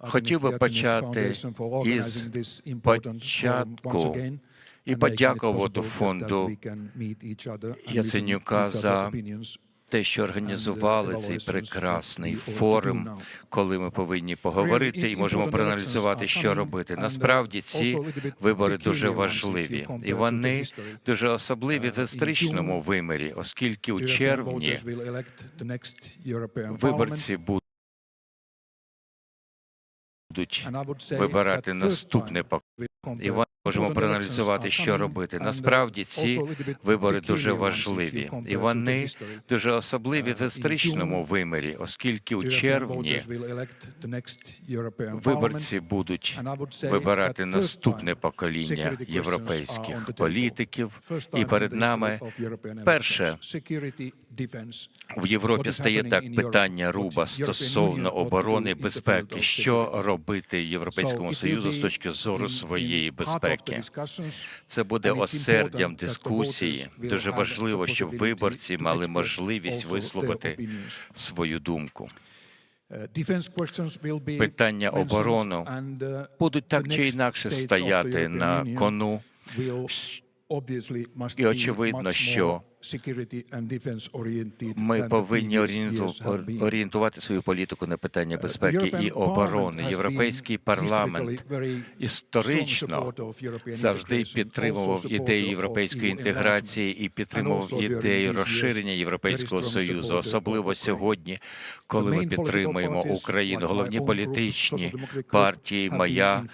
Хотів би почати із початку і подякувати фонду Яценюка за те, що організували цей прекрасний форум, коли ми повинні поговорити і можемо проаналізувати, що робити. Насправді ці вибори дуже важливі, і вони дуже особливі в історичному вимірі, оскільки у червні виборці будуть вибирати наступне покоління. І ми можемо проаналізувати, що робити. Насправді ці вибори дуже важливі, і вони дуже особливі в історичному вимірі, оскільки у червні виборці будуть вибирати наступне покоління європейських політиків. І перед нами перше в Європі стає так питання руба стосовно оборони і безпеки. Що робити Європейському Союзу з точки зору своєї безпеки? Це буде осердям дискусії. Дуже важливо, щоб виборці мали можливість висловити свою думку. Питання оборони будуть так чи інакше стояти на кону. І очевидно, що ми повинні орієнту- орієнтувати свою політику на питання безпеки і оборони. Європейський парламент історично завжди підтримував ідеї європейської інтеграції і підтримував ідеї розширення Європейського союзу, особливо сьогодні, коли ми підтримуємо Україну. Головні політичні партії, моя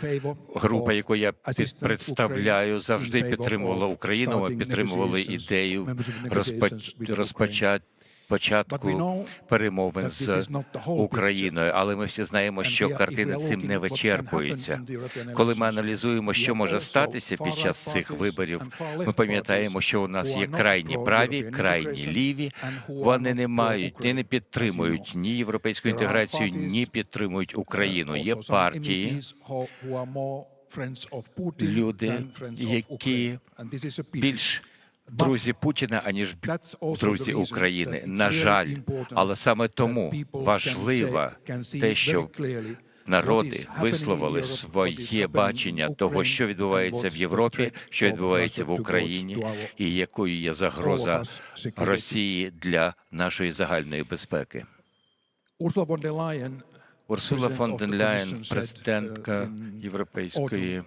група, яку я представляю, завжди підтримувала Україну. Ми підтримували ідею розпоч... розпочать початку перемовин з Україною, але ми всі знаємо, що картина цим не вичерпується. Коли ми аналізуємо, що може статися під час цих виборів, ми пам'ятаємо, що у нас є крайні праві, крайні ліві. Вони не мають і не підтримують ні європейську інтеграцію, ні підтримують Україну. Є партії, люди, які більш друзі Путіна, аніж друзі України. На жаль, але саме тому важливо те, що народи висловили своє бачення того, що відбувається в Європі, що відбувається в Україні, і якою є загроза Росії для нашої загальної безпеки. Урсула фон ден Ляєн, президентка Європейської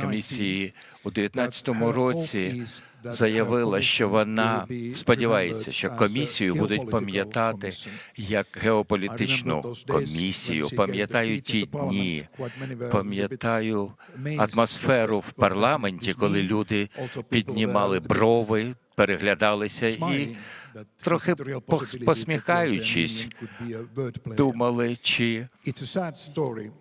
комісії, у 2019 році заявила, що вона сподівається, що комісію будуть пам'ятати як геополітичну комісію. Пам'ятаю ті дні, пам'ятаю атмосферу в парламенті, коли люди піднімали брови, переглядалися і трохи посміхаючись, думали, чи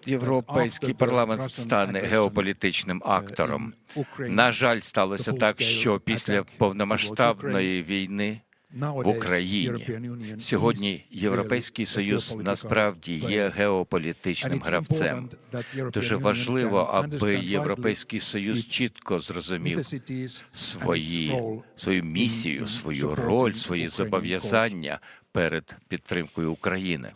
європейський парламент стане геополітичним актором. На жаль, сталося так, що після повномасштабної війни в Україні сьогодні Європейський Союз насправді є геополітичним гравцем. Дуже важливо, аби Європейський Союз чітко зрозумів свої свою місію, свою роль, свої зобов'язання перед підтримкою України.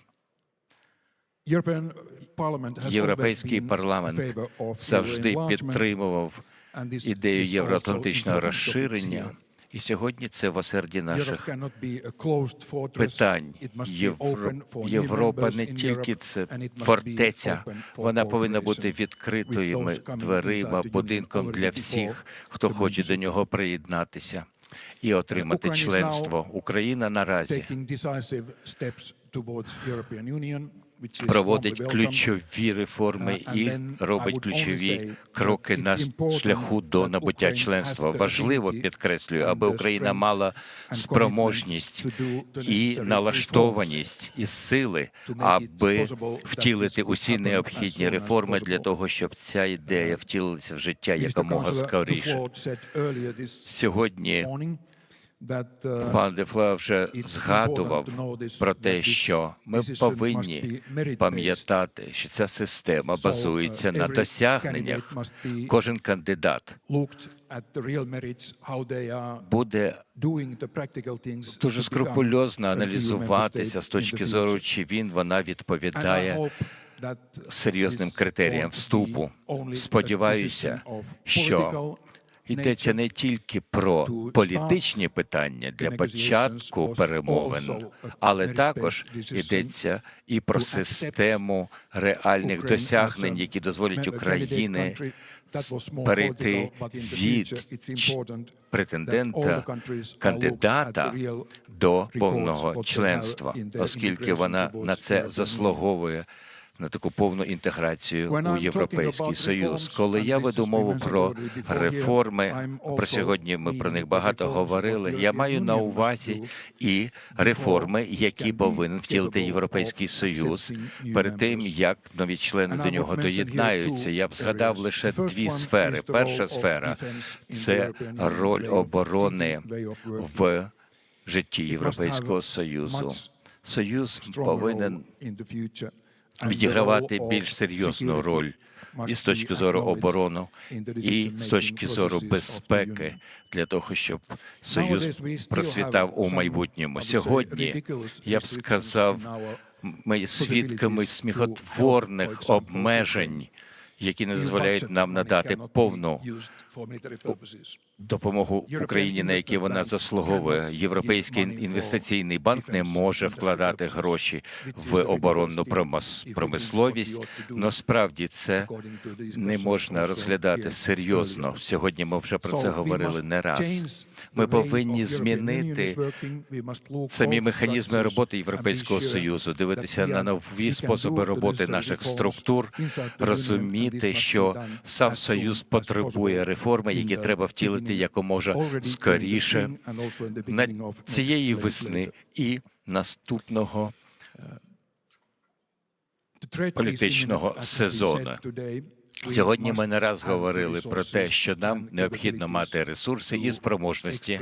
Європейський парламент завжди підтримував ідею євроатлантичного розширення, і сьогодні це в осерді наших питань. Євро- Європа не тільки це фортеця, вона повинна бути відкритими дверима, будинком для всіх, хто хоче до нього приєднатися і отримати членство. Україна наразі проводить ключові реформи і робить ключові кроки на шляху до набуття членства. Важливо підкреслюю, аби Україна мала спроможність і налаштованість і сили, аби втілити усі необхідні реформи для того, щоб ця ідея втілилася в життя якомога скоріше. Сьогодні Пан Дефле вже згадував про те, що ми повинні пам'ятати, що ця система базується на досягненнях. Кожен кандидат буде дуже скрупульозно аналізуватися з точки зору, чи він вона відповідає серйозним критерієм вступу. Сподіваюся, що йдеться не тільки про політичні питання для початку перемовин, але також йдеться і про систему реальних досягнень, які дозволять Україні перейти від претендента, кандидата до повного членства, оскільки вона на це заслуговує. На таку повну інтеграцію у європейський союз. Коли я веду мову про реформи, про сьогодні ми про них багато говорили. Я маю на увазі і реформи, які повинен втілити європейський союз перед тим, як нові члени до нього доєднаються. Я б згадав лише дві сфери. Перша сфера це роль оборони в житті Європейського союзу. Союз повинен відігравати більш серйозну роль і з точки зору оборони, і з точки зору безпеки для того, щоб союз процвітав у майбутньому. Сьогодні я б сказав, ми свідками сміхотворних обмежень, які не дозволяють нам надати повну допомогу Україні, на які вона заслуговує. Європейський інвестиційний банк не може вкладати гроші в оборонну промис- промисловість. Насправді це не можна розглядати серйозно. Сьогодні ми вже про це говорили не раз. Ми повинні змінити самі механізми роботи Європейського союзу, дивитися на нові способи роботи наших структур, розуміти, що сам союз потребує реформи, які треба втілити якомога скоріше на цієї весни і наступного політичного сезону. Сьогодні ми не раз говорили про те, що нам необхідно мати ресурси і спроможності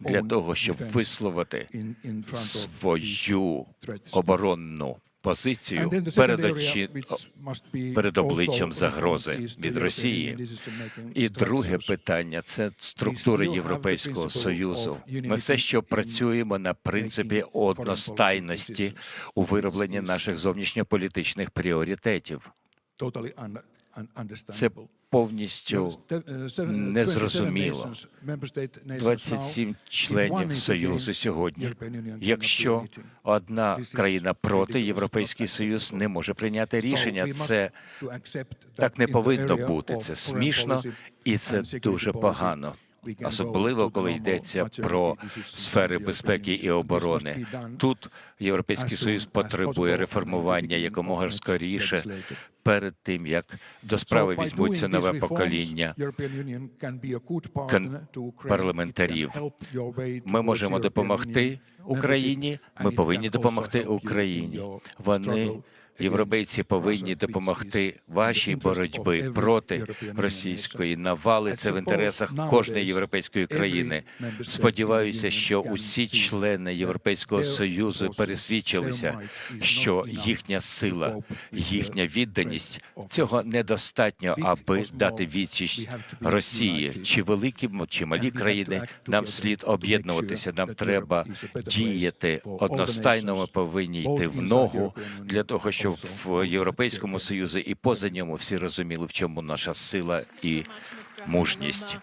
для того, щоб висловити свою оборонну позицію перед, очі... перед обличчям загрози від Росії. І друге питання це структури Європейського союзу. Ми все, що працюємо на принципі одностайності у виробленні наших зовнішньополітичних пріоритетів. Це повністю незрозуміло. 27 членів Союзу сьогодні. Якщо одна країна проти, Європейський Союз не може прийняти рішення. Це так не повинно бути. Це смішно і це дуже погано. Особливо коли йдеться про сфери безпеки і оборони. Тут Європейський Союз потребує реформування якомога скоріше перед тим, як до справи візьмуться нове покоління парламентарів. Ми можемо допомогти Україні. Ми повинні допомогти Україні. Вони Європейці повинні допомогти вашій боротьбі проти російської навали. Це в інтересах кожної європейської країни. Сподіваюся, що усі члени Європейського союзу пересвідчилися, що їхня сила, їхня відданість цього недостатньо, аби дати відсіч Росії чи великі, чи малі країни. Нам слід об'єднуватися. Нам треба діяти одностайно. Ми повинні йти в ногу для того, щоб в Європейському Союзі і поза ньому всі розуміли, в чому наша сила і мужність.